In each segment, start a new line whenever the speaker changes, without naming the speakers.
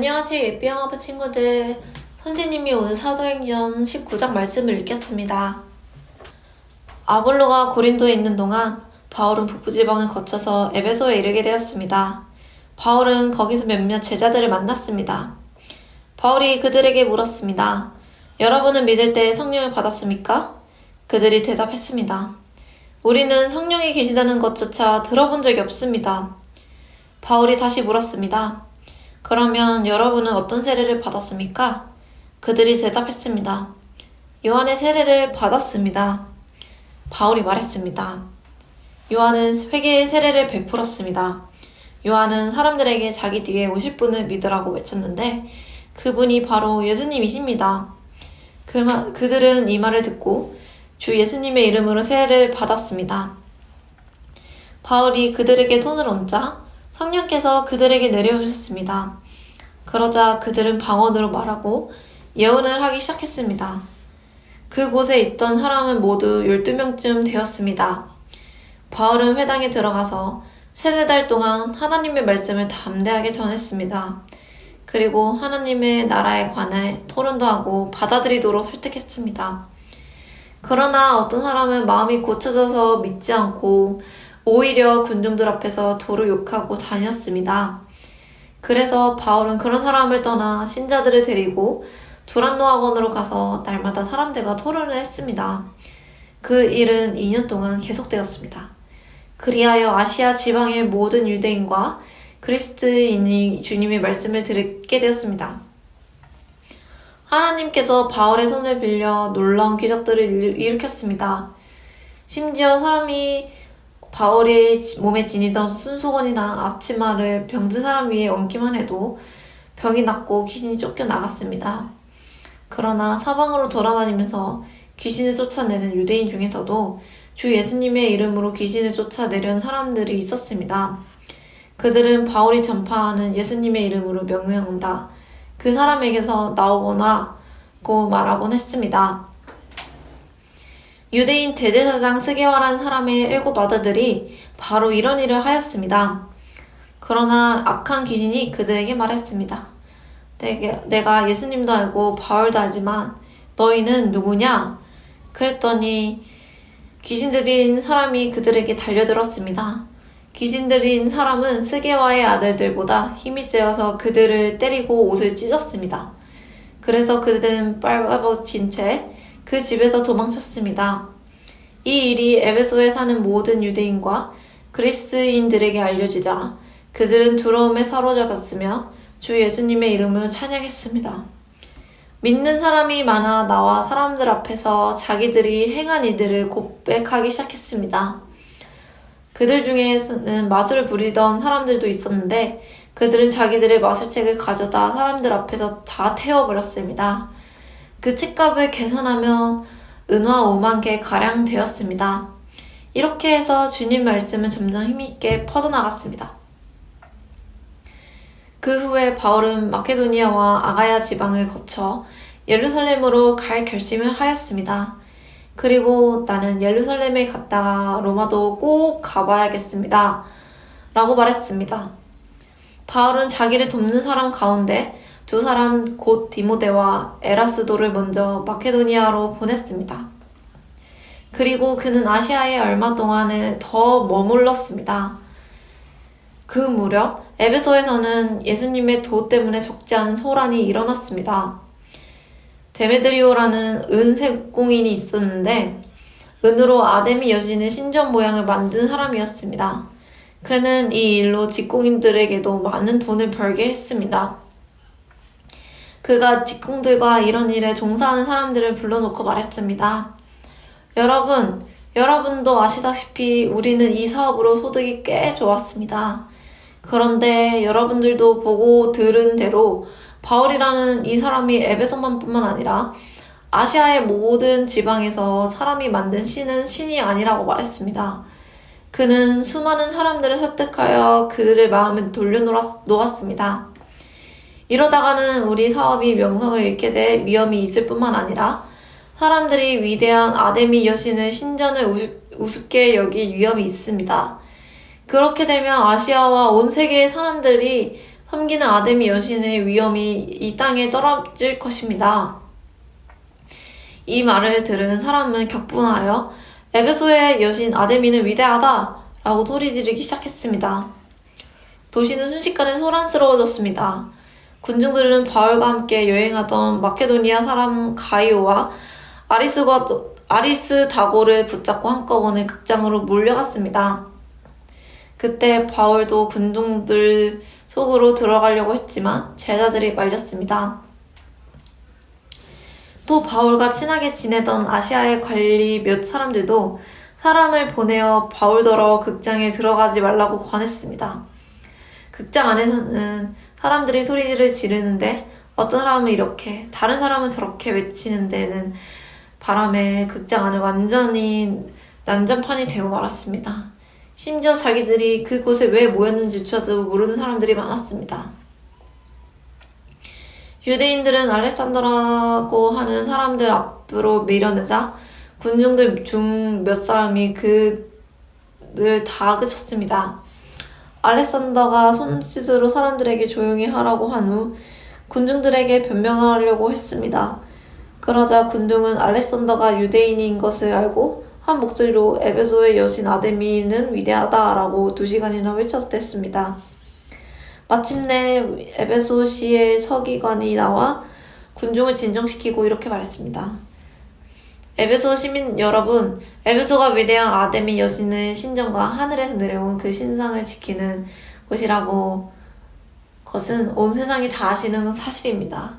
안녕하세요 예비영어부 친구들. 선생님이 오늘 사도행전 19장 말씀을 읽겠습니다. 아볼로가 고린도에 있는 동안 바울은 북부지방을 거쳐서 에베소에 이르게 되었습니다. 바울은 거기서 몇몇 제자들을 만났습니다. 바울이 그들에게 물었습니다. 여러분은 믿을 때 성령을 받았습니까? 그들이 대답했습니다. 우리는 성령이 계시다는 것조차 들어본 적이 없습니다. 바울이 다시 물었습니다 그러면 여러분은 어떤 세례를 받았습니까? 그들이 대답했습니다. 요한의 세례를 받았습니다. 바울이 말했습니다. 요한은 회개의 세례를 베풀었습니다. 요한은 사람들에게 자기 뒤에 오실 분을 믿으라고 외쳤는데 그분이 바로 예수님이십니다. 그 마, 그들은 이 말을 듣고 주 예수님의 이름으로 세례를 받았습니다. 바울이 그들에게 손을 얹자 성령께서 그들에게 내려오셨습니다. 그러자 그들은 방언으로 말하고 예언을 하기 시작했습니다. 그곳에 있던 사람은 모두 12명쯤 되었습니다. 바울은 회당에 들어가서 세네 달 동안 하나님의 말씀을 담대하게 전했습니다. 그리고 하나님의 나라에 관해 토론도 하고 받아들이도록 설득했습니다. 그러나 어떤 사람은 마음이 고쳐져서 믿지 않고 오히려 군중들 앞에서 도로 욕하고 다녔습니다. 그래서 바울은 그런 사람을 떠나 신자들을 데리고 두란노 학원으로 가서 날마다 사람들과 토론을 했습니다. 그 일은 2년 동안 계속되었습니다. 그리하여 아시아 지방의 모든 유대인과 그리스도인이 주님의 말씀을 듣게 되었습니다. 하나님께서 바울의 손을 빌려 놀라운 기적들을 일으켰습니다. 심지어 사람이 바울의 몸에 지니던 순소건이나 앞치마를 병든 사람 위에 얹기만 해도 병이 낫고 귀신이 쫓겨 나갔습니다. 그러나 사방으로 돌아다니면서 귀신을 쫓아내는 유대인 중에서도 주 예수님의 이름으로 귀신을 쫓아내려는 사람들이 있었습니다. 그들은 바울이 전파하는 예수님의 이름으로 명령한다. 그 사람에게서 나오거나 고 말하곤 했습니다. 유대인 대제사장 스게와라는 사람의 일곱 아들들이 바로 이런 일을 하였습니다. 그러나 악한 귀신이 그들에게 말했습니다. 내가 예수님도 알고 바울도 알지만 너희는 누구냐? 그랬더니 귀신 들인 사람이 그들에게 달려들었습니다. 귀신 들인 사람은 스게와의 아들들보다 힘이 세어서 그들을 때리고 옷을 찢었습니다. 그래서 그들은 빨아벗진 채 그 집에서 도망쳤습니다. 이 일이 에베소에 사는 모든 유대인과 그리스인들에게 알려지자 그들은 두려움에 사로잡았으며 주 예수님의 이름을 찬양했습니다. 믿는 사람이 많아 나와 사람들 앞에서 자기들이 행한 이들을 고백하기 시작했습니다. 그들 중에는 마술을 부리던 사람들도 있었는데 그들은 자기들의 마술책을 가져다 사람들 앞에서 다 태워버렸습니다. 그 책값을 계산하면 은화 5만 개 가량 되었습니다. 이렇게 해서 주님 말씀은 점점 힘있게 퍼져나갔습니다. 그 후에 바울은 마케도니아와 아가야 지방을 거쳐 예루살렘으로 갈 결심을 하였습니다. 그리고 나는 예루살렘에 갔다가 로마도 꼭 가봐야겠습니다. 라고 말했습니다. 바울은 자기를 돕는 사람 가운데 두 사람 곧 디모데와 에라스도를 먼저 마케도니아로 보냈습니다. 그리고 그는 아시아에 얼마 동안을 더 머물렀습니다. 그 무렵 에베소에서는 예수님의 도 때문에 적지 않은 소란이 일어났습니다. 데메드리오라는 은세공인이 있었는데 은으로 아데미 여신의 신전 모양을 만든 사람이었습니다. 그는 이 일로 직공인들에게도 많은 돈을 벌게 했습니다. 그가 직공들과 이런 일에 종사하는 사람들을 불러놓고 말했습니다. 여러분, 여러분도 아시다시피 우리는 이 사업으로 소득이 꽤 좋았습니다. 그런데 여러분들도 보고 들은 대로 바울이라는 이 사람이 에베소만 뿐만 아니라 아시아의 모든 지방에서 사람이 만든 신은 신이 아니라고 말했습니다. 그는 수많은 사람들을 설득하여 그들의 마음을 돌려놓았습니다. 이러다가는 우리 사업이 명성을 잃게 될 위험이 있을 뿐만 아니라 사람들이 위대한 아데미 여신의 신전을 우습, 게 여길 위험이 있습니다. 그렇게 되면 아시아와 온 세계의 사람들이 섬기는 아데미 여신의 위엄이 이 땅에 떨어질 것입니다. 이 말을 들은 사람은 격분하여 에베소의 여신 아데미는 위대하다! 라고 소리 지르기 시작했습니다. 도시는 순식간에 소란스러워졌습니다. 군중들은 바울과 함께 여행하던 마케도니아 사람 가이오와 아리스과 아리스 다고를 붙잡고 한꺼번에 극장으로 몰려갔습니다. 그때 바울도 군중들 속으로 들어가려고 했지만 제자들이 말렸습니다. 또 바울과 친하게 지내던 아시아의 관리 몇 사람들도 사람을 보내어 바울더러 극장에 들어가지 말라고 권했습니다. 극장 안에서는 사람들이 소리를 지르는데 어떤 사람은 이렇게 다른 사람은 저렇게 외치는 데는 바람에 극장 안에 완전히 난장판이 되고 말았습니다. 심지어 자기들이 그곳에 왜 모였는지조차도 모르는 사람들이 많았습니다. 유대인들은 알렉산더라고 하는 사람들 앞으로 밀어내자 군중들 중 몇 사람이 그들 다 그쳤습니다. 알렉산더가 손짓으로 사람들에게 조용히 하라고 한 후 군중들에게 변명하려고 했습니다. 그러자 군중은 알렉산더가 유대인인 것을 알고 한 목소리로 에베소의 여신 아데미는 위대하다라고 두 시간이나 외쳤댔습니다. 마침내 에베소시의 서기관이 나와 군중을 진정시키고 이렇게 말했습니다. 에베소 시민 여러분, 에베소가 위대한 아데미 여신의 신정과 하늘에서 내려온 그 신상을 지키는 곳이라고 것은 온 세상이 다 아시는 사실입니다.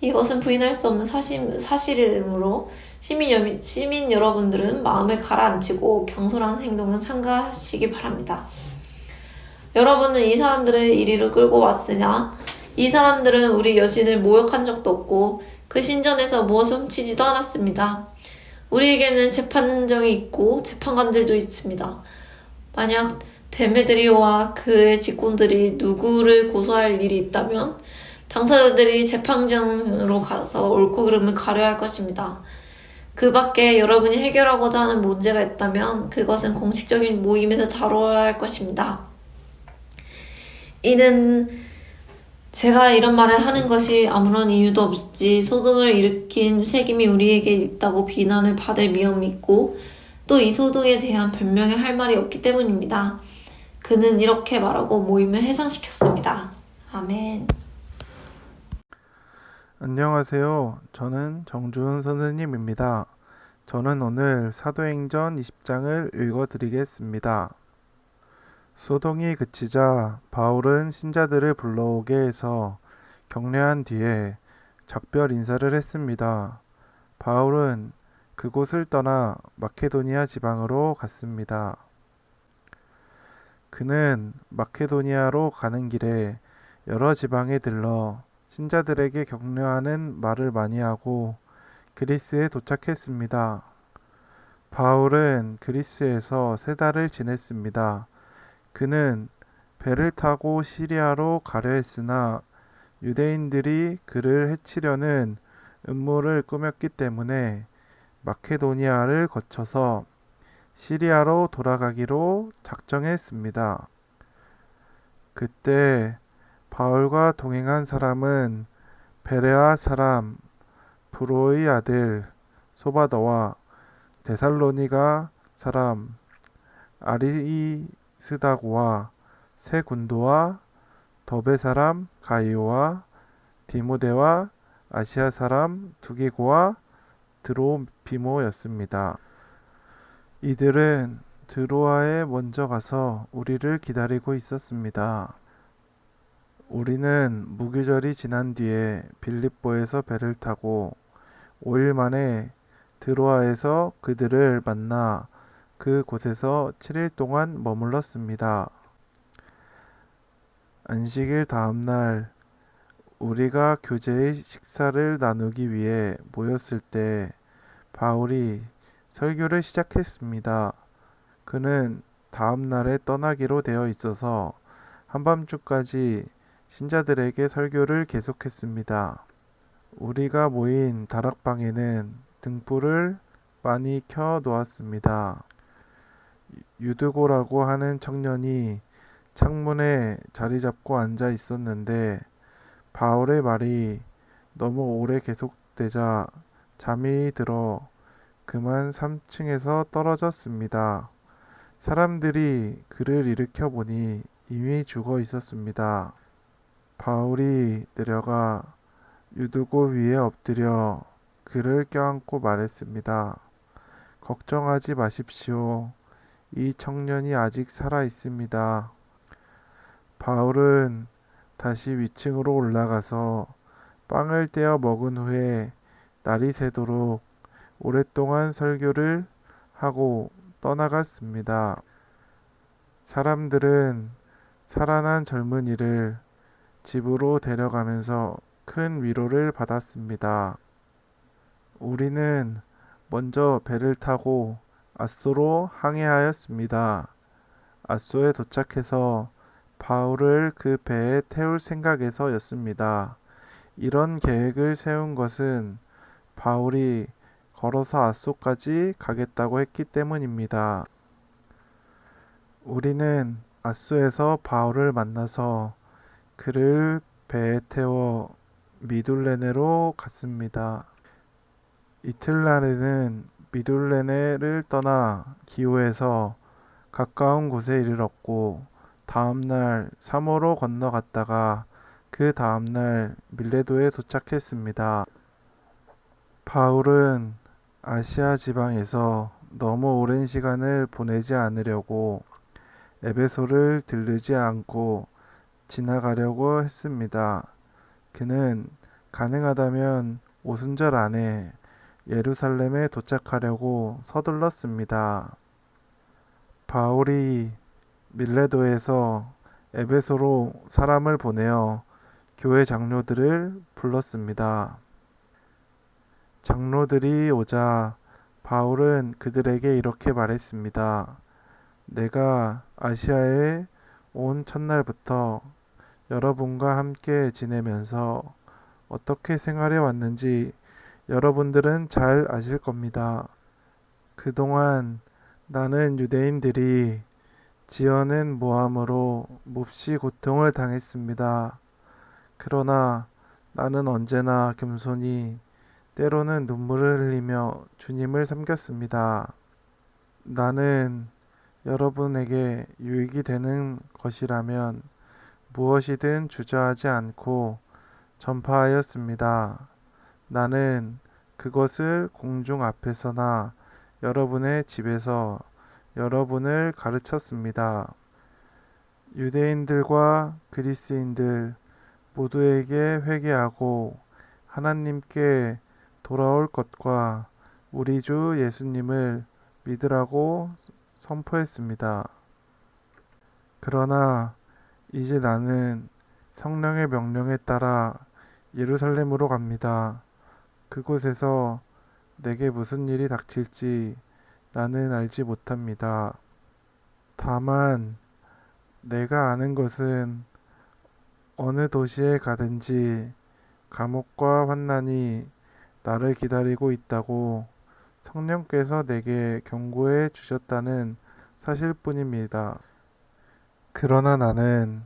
이것은 부인할 수 없는 사실, 사실이므로 시민, 여, 시민 여러분들은 마음을 가라앉히고 경솔한 행동은 삼가하시기 바랍니다. 여러분은 이 사람들을 이리로 끌고 왔으냐? 이 사람들은 우리 여신을 모욕한 적도 없고 그 신전에서 무엇을 훔치지도 않았습니다. 우리에게는 재판정이 있고 재판관들도 있습니다. 만약 데메드리오와 그의 직군들이 누구를 고소할 일이 있다면 당사자들이 재판정으로 가서 옳고 그름을 가려야 할 것입니다. 그 밖에 여러분이 해결하고자 하는 문제가 있다면 그것은 공식적인 모임에서 다뤄야 할 것입니다. 이는 제가 이런 말을 하는 것이 아무런 이유도 없이 소동을 일으킨 책임이 우리에게 있다고 비난을 받을 위험이 있고 또 이 소동에 대한 변명에 할 말이 없기 때문입니다. 그는 이렇게 말하고 모임을 해산시켰습니다. 아멘.
안녕하세요. 저는 정주은 선생님입니다. 저는 오늘 사도행전 20장을 읽어드리겠습니다. 소동이 그치자 바울은 신자들을 불러오게 해서 격려한 뒤에 작별 인사를 했습니다. 바울은 그곳을 떠나 마케도니아 지방으로 갔습니다. 그는 마케도니아로 가는 길에 여러 지방에 들러 신자들에게 격려하는 말을 많이 하고 그리스에 도착했습니다. 바울은 그리스에서 세 달을 지냈습니다. 그는 배를 타고 시리아로 가려 했으나 유대인들이 그를 해치려는 음모를 꾸몄기 때문에 마케도니아를 거쳐서 시리아로 돌아가기로 작정했습니다. 그때 바울과 동행한 사람은 베레아 사람 브로의 아들 소바더와 데살로니가 사람 아리 스다고와 세 군도와 더베 사람 가이오와 디모데와 아시아 사람 두기고와 드로비모였습니다. 이들은 드로아에 먼저 가서 우리를 기다리고 있었습니다. 우리는 무교절이 지난 뒤에 빌립보에서 배를 타고 5일 만에 드로아에서 그들을 만나 그 곳에서 7일 동안 머물렀습니다. 안식일 다음 날 우리가 교제의 식사를 나누기 위해 모였을 때 바울이 설교를 시작했습니다. 그는 다음 날에 떠나기로 되어 있어서 한밤중까지 신자들에게 설교를 계속했습니다. 우리가 모인 다락방에는 등불을 많이 켜 놓았습니다. 유드고라고 하는 청년이 창문에 자리 잡고 앉아 있었는데 바울의 말이 너무 오래 계속되자 잠이 들어 그만 3층에서 떨어졌습니다. 사람들이 그를 일으켜 보니 이미 죽어 있었습니다. 바울이 내려가 유두고 위에 엎드려 그를 껴안고 말했습니다. 걱정하지 마십시오. 이 청년이 아직 살아 있습니다. 바울은 다시 위층으로 올라가서 빵을 떼어 먹은 후에 날이 새도록 오랫동안 설교를 하고 떠나갔습니다. 사람들은 살아난 젊은이를 집으로 데려가면서 큰 위로를 받았습니다. 우리는 먼저 배를 타고 아소로 항해하였습니다. 아소에 도착해서 바울을 그 배에 태울 생각에서였습니다. 이런 계획을 세운 것은 바울이 걸어서 아소까지 가겠다고 했기 때문입니다. 우리는 아소에서 바울을 만나서 그를 배에 태워 미둘레네로 갔습니다. 이틀 날에는 미둘레네를 떠나 기호에서 가까운 곳에 이르렀고 다음날 사모로 건너갔다가 그 다음날 밀레도에 도착했습니다. 바울은 아시아 지방에서 너무 오랜 시간을 보내지 않으려고 에베소를 들르지 않고 지나가려고 했습니다. 그는 가능하다면 오순절 안에 예루살렘에 도착하려고 서둘렀습니다. 바울이 밀레도에서 에베소로 사람을 보내어 교회 장로들을 불렀습니다. 장로들이 오자 바울은 그들에게 이렇게 말했습니다. 내가 아시아에 온 첫날부터 여러분과 함께 지내면서 어떻게 생활해 왔는지 여러분들은 잘 아실 겁니다. 그동안 나는 유대인들이 지어낸 모함으로 몹시 고통을 당했습니다. 그러나 나는 언제나 겸손히 때로는 눈물을 흘리며 주님을 섬겼습니다. 나는 여러분에게 유익이 되는 것이라면 무엇이든 주저하지 않고 전파하였습니다. 나는 그것을 공중 앞에서나 여러분의 집에서 여러분을 가르쳤습니다. 유대인들과 그리스인들 모두에게 회개하고 하나님께 돌아올 것과 우리 주 예수님을 믿으라고 선포했습니다. 그러나 이제 나는 성령의 명령에 따라 예루살렘으로 갑니다. 그곳에서 내게 무슨 일이 닥칠지 나는 알지 못합니다. 다만 내가 아는 것은 어느 도시에 가든지 감옥과 환난이 나를 기다리고 있다고 성령께서 내게 경고해 주셨다는 사실뿐입니다. 그러나 나는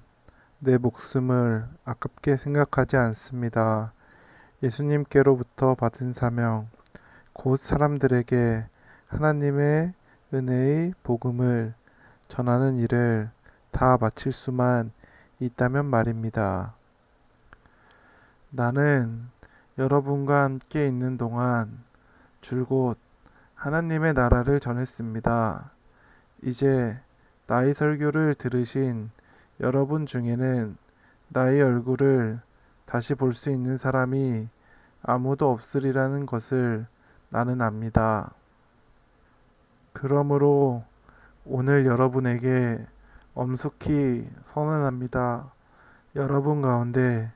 내 목숨을 아깝게 생각하지 않습니다. 예수님께로부터 받은 사명, 곧 사람들에게 하나님의 은혜의 복음을 전하는 일을 다 마칠 수만 있다면 말입니다. 나는 여러분과 함께 있는 동안 줄곧 하나님의 나라를 전했습니다. 이제 나의 설교를 들으신 여러분 중에는 나의 얼굴을 다시 볼 수 있는 사람이 아무도 없으리라는 것을 나는 압니다. 그러므로 오늘 여러분에게 엄숙히 선언합니다. 여러분 가운데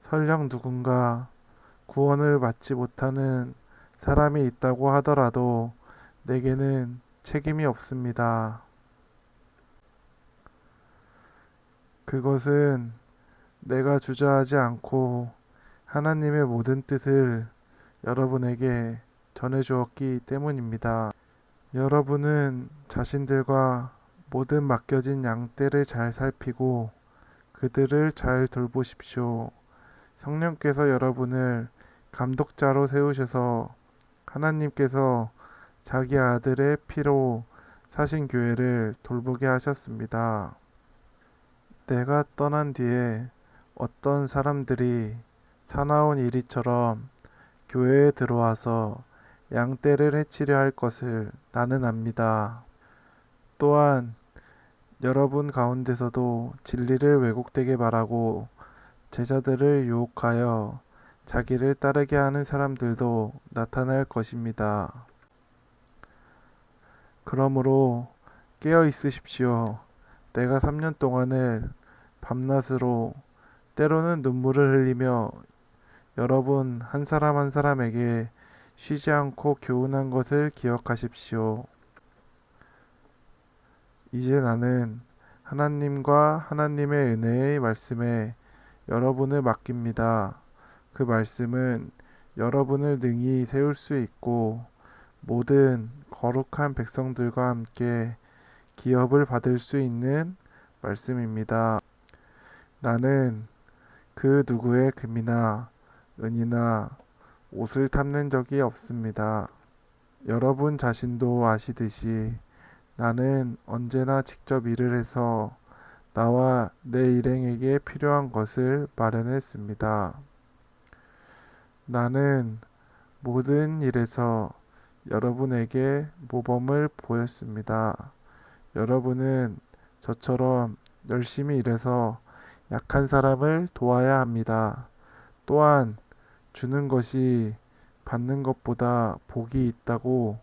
설령 누군가 구원을 받지 못하는 사람이 있다고 하더라도 내게는 책임이 없습니다. 그것은 내가 주저하지 않고 하나님의 모든 뜻을 여러분에게 전해 주었기 때문입니다. 여러분은 자신들과 모든 맡겨진 양떼를 잘 살피고 그들을 잘 돌보십시오. 성령께서 여러분을 감독자로 세우셔서 하나님께서 자기 아들의 피로 사신 교회를 돌보게 하셨습니다. 내가 떠난 뒤에 어떤 사람들이 사나운 이리처럼 교회에 들어와서 양떼를 해치려 할 것을 나는 압니다. 또한 여러분 가운데서도 진리를 왜곡되게 말하고 제자들을 유혹하여 자기를 따르게 하는 사람들도 나타날 것입니다. 그러므로 깨어 있으십시오. 내가 3년 동안을 밤낮으로 때로는 눈물을 흘리며 여러분 한 사람 한 사람에게 쉬지 않고 교훈한 것을 기억하십시오. 이제 나는 하나님과 하나님의 은혜의 말씀에 여러분을 맡깁니다. 그 말씀은 여러분을 능히 세울 수 있고 모든 거룩한 백성들과 함께 기업을 받을 수 있는 말씀입니다. 나는 그 누구의 금이나 은이나 옷을 탐낸 적이 없습니다. 여러분 자신도 아시듯이 나는 언제나 직접 일을 해서 나와 내 일행에게 필요한 것을 마련했습니다. 나는 모든 일에서 여러분에게 모범을 보였습니다. 여러분은 저처럼 열심히 일해서 약한 사람을 도와야 합니다. 또한 주는 것이 받는 것보다 복이 있다고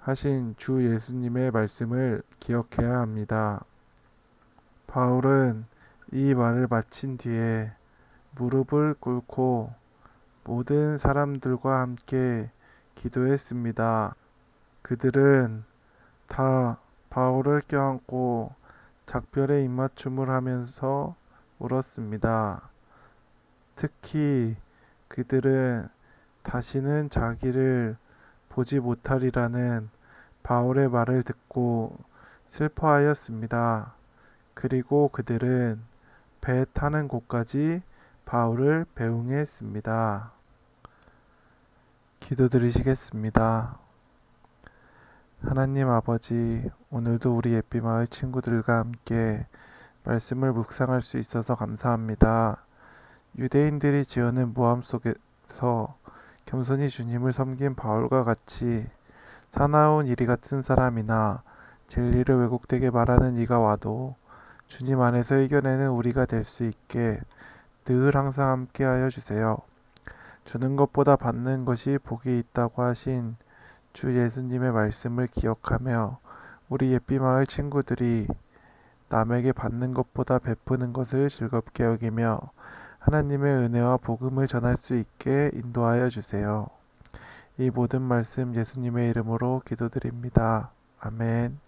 하신 주 예수님의 말씀을 기억해야 합니다. 바울은 이 말을 마친 뒤에 무릎을 꿇고 모든 사람들과 함께 기도했습니다. 그들은 다 바울을 껴안고 작별의 입맞춤을 하면서 울었습니다. 특히 그들은 다시는 자기를 보지 못하리라는 바울의 말을 듣고 슬퍼하였습니다. 그리고 그들은 배 타는 곳까지 바울을 배웅했습니다. 기도드리시겠습니다. 하나님 아버지, 오늘도 우리 예비마을 친구들과 함께 말씀을 묵상할 수 있어서 감사합니다. 유대인들이 지어낸 모함 속에서 겸손히 주님을 섬긴 바울과 같이 사나운 이리 같은 사람이나 진리를 왜곡되게 말하는 이가 와도 주님 안에서 이겨내는 우리가 될 수 있게 늘 항상 함께하여 주세요. 주는 것보다 받는 것이 복이 있다고 하신 주 예수님의 말씀을 기억하며 우리 예비마을 친구들이 남에게 받는 것보다 베푸는 것을 즐겁게 여기며 하나님의 은혜와 복음을 전할 수 있게 인도하여 주세요. 이 모든 말씀 예수님의 이름으로 기도드립니다. 아멘.